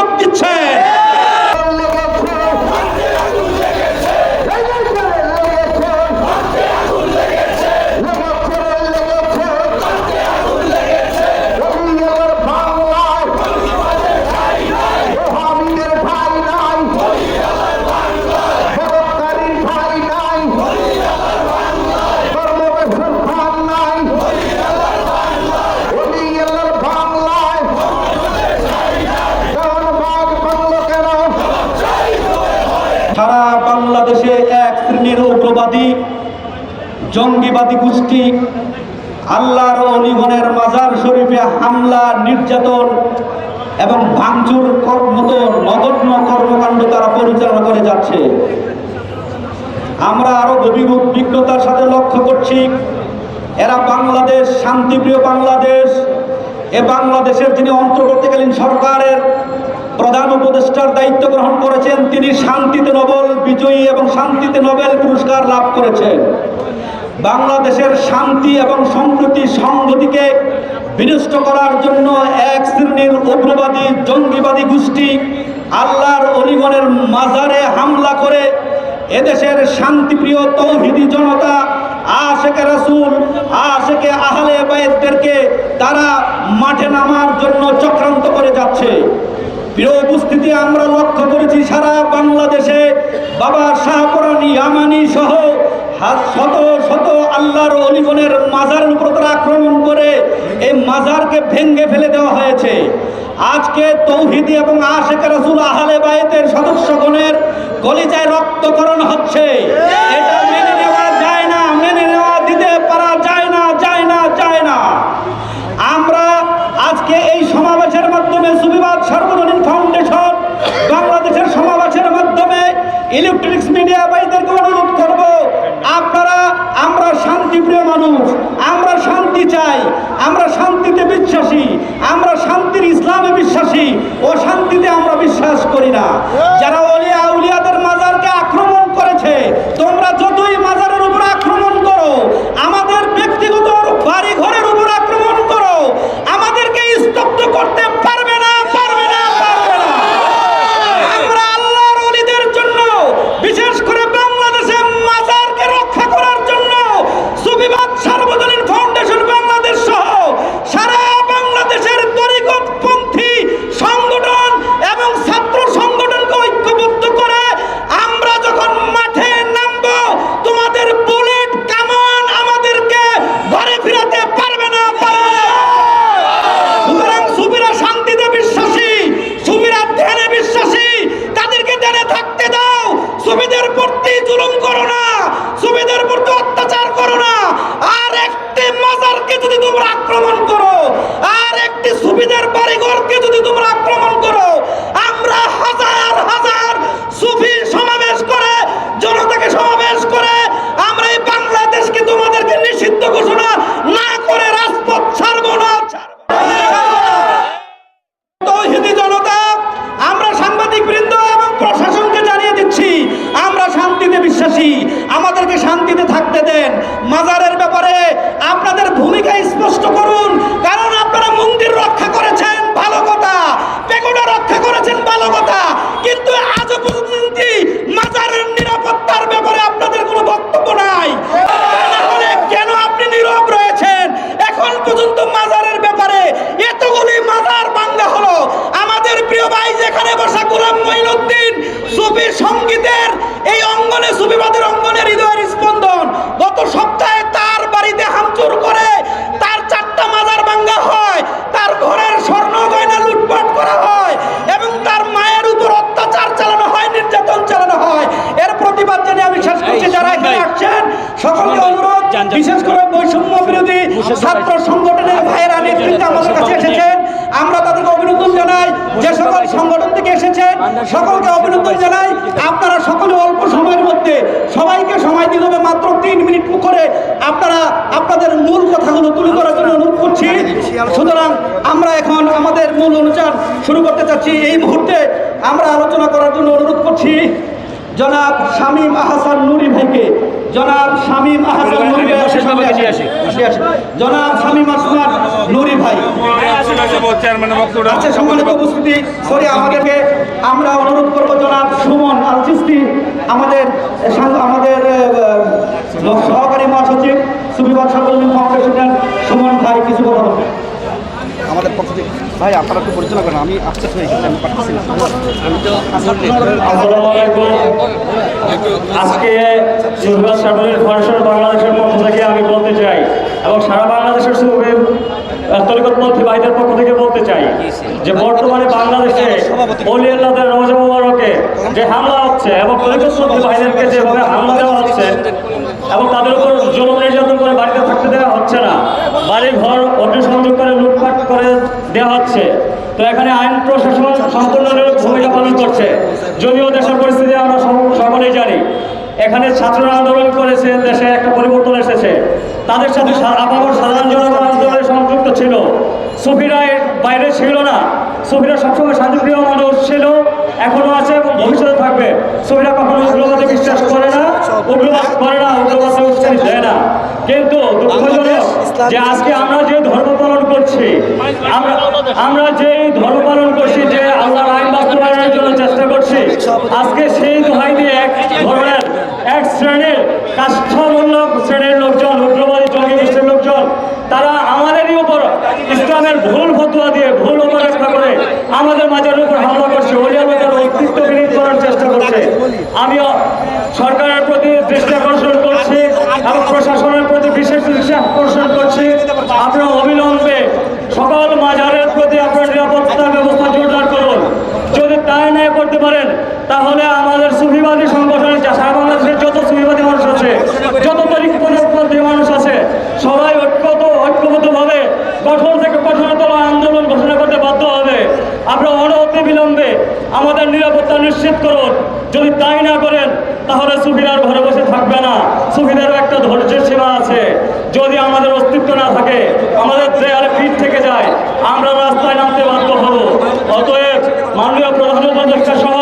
যোগ দিচ্ছে জঙ্গিবাদী গোষ্ঠী, আল্লাহর অলিগণের মাজার শরীফে হামলা, নির্যাতন এবং ভাঙচুর মতো নগণ্য কর্মকাণ্ড তারা পরিচালনা করে যাচ্ছে। আমরা আরও গভীর উদ্বিগ্নতার সাথে লক্ষ্য করছি, এরা বাংলাদেশ, শান্তিপ্রিয় বাংলাদেশ, এ বাংলাদেশের যিনি অন্তর্বর্তীকালীন সরকারের প্রধান উপদেষ্টার দায়িত্ব গ্রহণ করেছেন, তিনি শান্তিতে নোবেল বিজয়ী এবং শান্তিতে নোবেল পুরস্কার লাভ করেছেন। বাংলাদেশের শান্তি এবং সম্প্রীতি সংহতিকে বিনষ্ট করার জন্য এক শ্রেণির উগ্রবাদী, জঙ্গিবাদী গোষ্ঠী আল্লাহর অলিগণের মাজারে হামলা করে এদেশের শান্তিপ্রিয় তৌহিদি জনতা, আশেকে রাসূল, আশেকে আহলে বাইতদেরকে তারা মাঠে নামার জন্য চক্রান্ত করে যাচ্ছে। প্রিয় উপস্থিতি, আমরা লক্ষ্য করেছি সারা বাংলাদেশে বাবা শাহপুরানি, ইয়ামানি সহ শত শত আল্লাহর অলিগণের মাজারের উপর তারা আক্রমণ করে এই মাজারকে ভেঙ্গে ফেলে দেওয়া হয়েছে। আজকে তৌহিদি এবং আশেখ রাসুল আহলে বাইতের সদস্যগণের কলিজায় রক্তকরণ হচ্ছে। এটা মেনে নেওয়া যায় না মেনে নেওয়া দিতে পারা যায় না যায় না যায় না আমরা আজকে এই সমাবেশের মাধ্যমে সুবিবাদ সার্বজনীন ফাউন্ডেশন বাংলাদেশের সমাবেশের মাধ্যমে ইলেকট্রনিক্স মিডিয়া ভাইদেরকে অনুরোধ করব আপনারা আমরা শান্তিপ্রিয় মানুষ আমরা শান্তি চাই, আমরা শান্তিতে বিশ্বাসী, আমরা শান্তির ইসলামে বিশ্বাসী ও শান্তিতে আমরা বিশ্বাস করি না। যারা অলিয়া আউলিয়াদের বিশেষ করে বৈষম্য বিরোধী ছাত্র সংগঠনের ভাইয়েরা নেতৃত্বে আমাদের কাছে এসেছেন। আমরা তাদেরকে অভিনন্দন জানাই যে সকল সংগঠন থেকে এসেছেন। সকলকে অভিনন্দন জানাই। আপনারা সকলে অল্প সময়ের মধ্যে সবাইকে সময় দিতে হবে মাত্র তিন মিনিট করে আপনারা আপনাদের মূল কথাগুলো তুলে ধরার জন্য অনুরোধ করছি। সুতরাং আমরা এখন আমাদের মূল অনুষ্ঠান শুরু করতে চাচ্ছি। এই মুহূর্তে আমরা আলোচনা করার জন্য অনুরোধ করছি। জনাব শামীম আহসান নুরি ভাইকে। জনাব শামীম আহসান নুরি। জনাব শামীম আহসান নুরি ভাই। আচ্ছা সম্মানিত উপস্থিতি সরি আমাদেরকে আমরা অনুরোধ করব জনাব সুমন আল চিস্তি আমাদের আমাদের সহকারী মহাসচিব সুবিবাদ সার্বজনীন ফাউন্ডেশনের সুমন ভাই কিছু কথা বলবেন আমাদের পক্ষ থেকে ভাই, আপনারা একটু পরিচালনা করেন, আমি আসতে হয়ে গেছি, আমি না। আজকে বাংলাদেশের পক্ষ থেকে আমি বলতে চাই, এবং সারা বাংলাদেশের তরিকতপন্থী ভাইদের পক্ষ থেকে বলতে চাই যে বর্তমানে বাংলাদেশে অলিয়াল্লাদের রমজা মুবারকে যে হামলা হচ্ছে এবং ভাইদেরকে যেভাবে হামলা দেওয়া হচ্ছে এবং তাদের উপর জলম নির্যাতন করে বাড়িতে থাকতে দেওয়া হচ্ছে না বাড়ি ঘর অগ্নিসংযোগ করে লুটপাট করে দেওয়া হচ্ছে তো এখানে আইন প্রশাসন সম্পূর্ণ ভূমিকা পালন করছে। যদিও দেশের পরিস্থিতি আমরা সকলেই জানি, এখানে ছাত্ররা আন্দোলন করেছে, দেশে একটা পরিবর্তন এসেছে। তাদের সাথে আপামর সাধারণ জনগণ আন্দোলনে সংযুক্ত ছিল। সুফিরা এর বাইরে ছিল না। সুফিরা সবসময় শান্তিপ্রিয় মানুষ ছিল, এখনও আছে এবং ভবিষ্যতে থাকবে। সুফিরা কখনো উগ্রবাদে বিশ্বাস করে না, উগ্রবাদ করে না, উগ্রবাদে উস্কানি দেয় না। কিন্তু দুঃখজনক যে আজকে আমরা যে ধর্ম পালন করছি, আমরা আমরা যেই ধর্ম পালন করছি, যে আল্লাহর আইন বাস্তবায়নের জন্য চেষ্টা করছি, আজকে সেই দোহাই দিয়ে এক ধরনের, এক শ্রেণির কাষ্ঠমূলক শ্রেণির লোকজন উগ্রবাদী জঙ্গি গোষ্ঠীর লোকজন তারা আমাদেরই উপর ইসলামের ভুল ফতুয়া দিয়ে ভুল উপব্যাখ্যা করে আমাদের মাঝের উপর হামলা করছে অলিয়ালতার অস্তিত্ব বিলীন করার চেষ্টা করছে আমিও সরকারের প্রতি দৃষ্টি আকর্ষণ করছি এবং প্রশাসনের প্রতি বিশেষ দৃষ্টি আকর্ষণ করছি আপনারা অবিলম্বে সকল মাজারের প্রতি আপনার নিরাপত্তা ব্যবস্থা জোরদার করুন যদি তাই না করতে পারেন তাহলে আমাদের সুফিবাদী সংগঠনের যা সারা বাংলাদেশের যত সুফিবাদী মানুষ আছে যত তরিকপন্থী মানুষ আছে সবাই ঐক্যত ঐক্যবদ্ধভাবে কঠোর থেকে কঠোরতম আন্দোলন ঘোষণা করতে বাধ্য হবে আপনারা অনতি বিলম্বে আমাদের নিরাপত্তা নিশ্চিত করুন। যদি তাই না করেন তাহলে সুফিরার ঘরে বসে থাকবে না। সুফিদেরও একটা ধৈর্যের সীমা আছে। যদি আমাদের অস্তিত্ব না থাকে আমাদের দেয়ালে পিঠ থেকে যায় আমরা রাস্তায় নামতে বাধ্য হব। অতএব মাননীয় প্রধান উপদেষ্টা সহ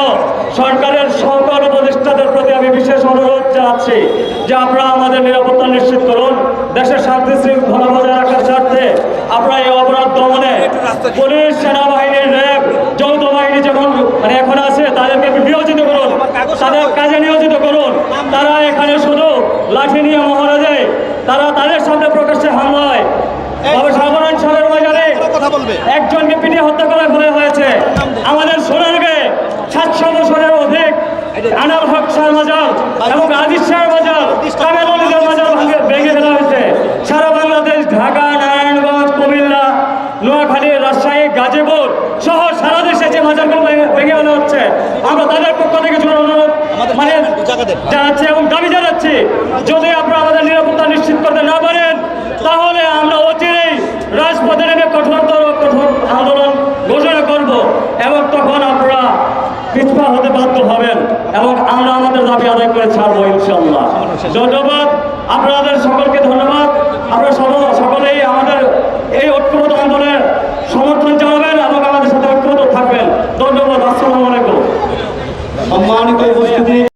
সরকারের সকল উপদেষ্টাদের প্রতি আমি বিশেষ অনুরোধ জানাচ্ছি যে আপনারা আমাদের নিরাপত্তা নিশ্চিত করুন। দেশের শান্তি শৃঙ্খলা বজায় রাখার স্বার্থে আপনারা এই অপরাধ দমনে পুলিশ সেনাবাহিনীর র্যাব মানে এখন আছে তাদেরকে নিয়োজিত করুন তাদের কাজে নিয়োজিত করুন। তারা এখানে শুধু লাঠি নিয়ে মহারাজে দেয় তারা তাদের সামনে প্রকাশ্যে হামলা হয় তবে সাধারণ কথা একজনকে পিটিয়ে হত্যা করা ফেলে হয়েছে আমাদের সোনারকে সাতশো বছরের অধিক আনার হক শাহ বাজার এবং আজিজ শাহ বাজার কামেল অলিদের বাজার ভাঙে ভেঙে ফেলা হয়েছে সারা বাংলাদেশ ঢাকা নারায়ণগঞ্জ কুমিল্লা নোয়াখালী রাজশাহী গাজীপুর সহ সারা দেশে যে বাজারগুলো ভেঙে- ভেঙে ফেলা হচ্ছে আমরা তাদের পক্ষ থেকে কিছু অনুরোধ মানে জানাচ্ছি এবং দাবি জানাচ্ছি, যদি আপনারা আমাদের নিরাপত্তা নিশ্চিত করতে না পারেন, তাহলে আমরা অচিরেই রাজপথে নেমে কঠোরতর কঠোর আন্দোলন ঘোষণা করব এবং তখন আপনারা পিছপা হতে বাধ্য হবেন এবং আমরা আমাদের দাবি আদায় করে ছাড়বো ইনশাল্লাহ ধন্যবাদ। আপনাদের সকলকে ধন্যবাদ। আমরা সব- সকলেই আমাদের এই ঐক্যবদ্ধ আন্দোলনের